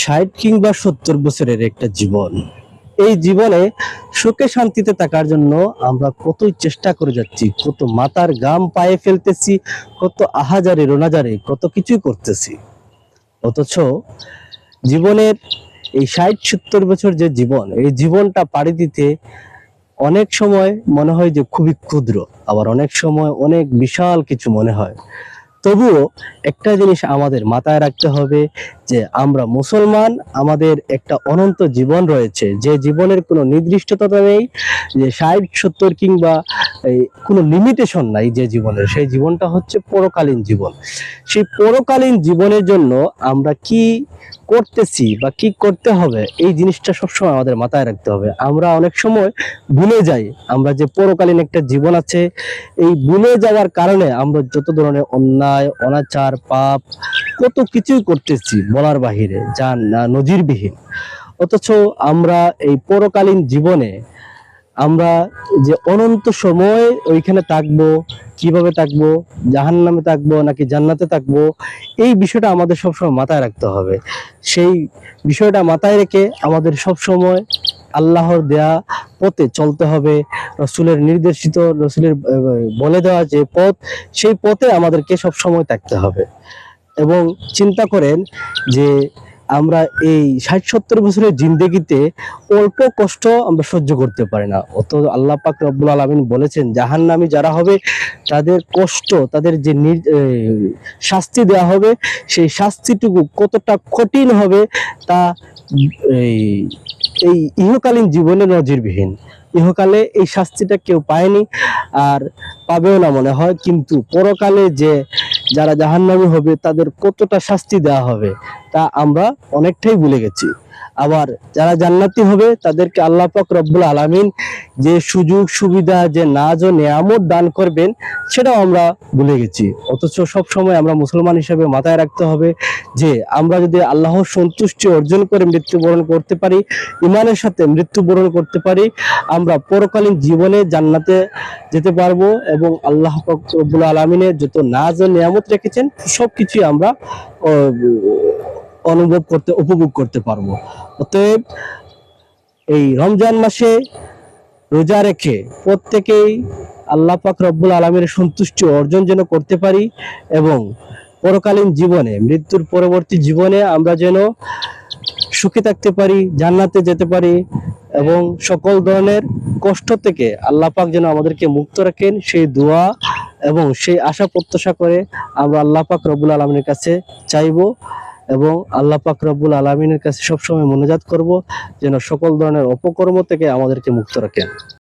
ষাট কিংবা সত্তর বছরের একটা জীবন। এই জীবনে সুখে শান্তিতে থাকার জন্য আমরা কতই চেষ্টা করে যাচ্ছি, কত মাথার গাম পায়ে ফেলতেছি, কত আহাজারে, রোনাজারে, কত কিছুই করতেছি। অথচ জীবনের এই ষাট সত্তর বছর যে জীবন, এই জীবনটা পাড়ি দিতে অনেক সময় মনে হয় যে খুবই ক্ষুদ্র, আবার অনেক সময় অনেক বিশাল কিছু মনে হয়। তবুও একটা জিনিস আমাদের মাথায় রাখতে হবে যে আমরা মুসলমান, আমাদের একটা অনন্ত জীবন রয়েছে। যে জীবনের কোনো নির্দিষ্টতা নেই, যে ষাট, সত্তর কিংবা এই কোনো লিমিটেশন নাই যে জীবনের, সেই জীবনটা হচ্ছে পরকালীন জীবন। সেই পরকালীন জীবনের জন্য আমরা কি করতেছি বা কি করতে হবে, এই জিনিসটা সবসময় আমাদের মাথায় রাখতে হবে। আমরা অনেক সময় ভুলে যাই, আমরা যে পরকালীন একটা জীবন আছে, এই ভুলে যাওয়ার কারণে আমরা যত ধরনের অন্যায়, অনাচার, পাপ, কত কিছুই করতেছি বলার বাহিরে, যা না, নজিরবিহীন। অথচ আমরা এই পরকালীন জীবনে আমরা যে অনন্ত সময় ওইখানে থাকব, কীভাবে থাকব জাহান নামে থাকব নাকি জান্নাতে থাকব, এই বিষয়টা আমাদের সবসময় মাথায় রাখতে হবে। সেই বিষয়টা মাথায় রেখে আমাদের সব সময় আল্লাহর দেয়া পথে চলতে হবে। রসুলের নির্দেশিত, রসুলের বলে দেওয়া যে পথ, সেই পথে আমাদেরকে সব সময় থাকতে হবে। এবং চিন্তা করেন যে আমরা এই ষাট সত্তর বছরের জিন্দগিতে অল্প কষ্ট আমরা সহ্য করতে পারি না। অত আল্লাহ পাক রব্বুল আলমিন বলেছেন, জাহান্নামী যারা হবে, তাদের কষ্ট, তাদের যে শাস্তি দেওয়া হবে, সেই শাস্তিটুকু কতটা কঠিন হবে তা এই ইহকালীন জীবনে নজিরবিহীন। ইহকালে এই শাস্তিটা কেউ পায়নি, আর পাবেও না মনে হয়, কিন্তু পরকালে যে যারা জাহান্নামী হবে তাদের কতটা শাস্তি দেওয়া হবে তা আমরা অনেকটাই ভুলে গেছি। আবার যারা জান্নাতি হবে, তাদেরকে আল্লাহ পাক রব্বুল আলামিন যে সুযোগ, সুবিধা, যে নাজ ও নেয়ামত দান করবেন, সেটাও আমরা ভুলে গেছি। অথচ সব সময় আমরা মুসলমান হিসেবে মাথায় রাখতে হবে যে, আমরা যদি আল্লাহর সন্তুষ্টি অর্জন করে মৃত্যুবরণ করতে পারি ইমানের সাথে মৃত্যুবরণ করতে পারি, আমরা পরকালীন জীবনে জান্নাতে যেতে পারব এবং আল্লাহ পাক রব্বুল আলমিনের যত নাজ ও নিয়ামত রেখেছেন সব কিছুই আমরা অনুভব করতে, উপভোগ করতে পারব। অতএব এই রমজান মাসে রোজা রেখে প্রত্যেকেই আল্লাহ পাক রব্বুল আলমীর সন্তুষ্টি অর্জন যেন করতে পারি এবং পরকালীন জীবনে, মৃত্যুর পরবর্তী জীবনে আমরা যেন সুখে থাকতে পারি, জান্নাতে যেতে পারি এবং সকল ধরনের কষ্ট থেকে আল্লাহ পাক যেন আমাদেরকে মুক্ত রাখেন, সেই দোয়া এবং সেই আশা প্রত্যাশা করে আমরা আল্লাহ পাক রব্বুল আলমিনের কাছে চাইব। এবং আল্লাহ পাক রব্বুল আলমিনের কাছে সবসময় মনোজাত করব, যেন সকল ধরনের অপকর্ম থেকে আমাদেরকে মুক্ত রাখেন।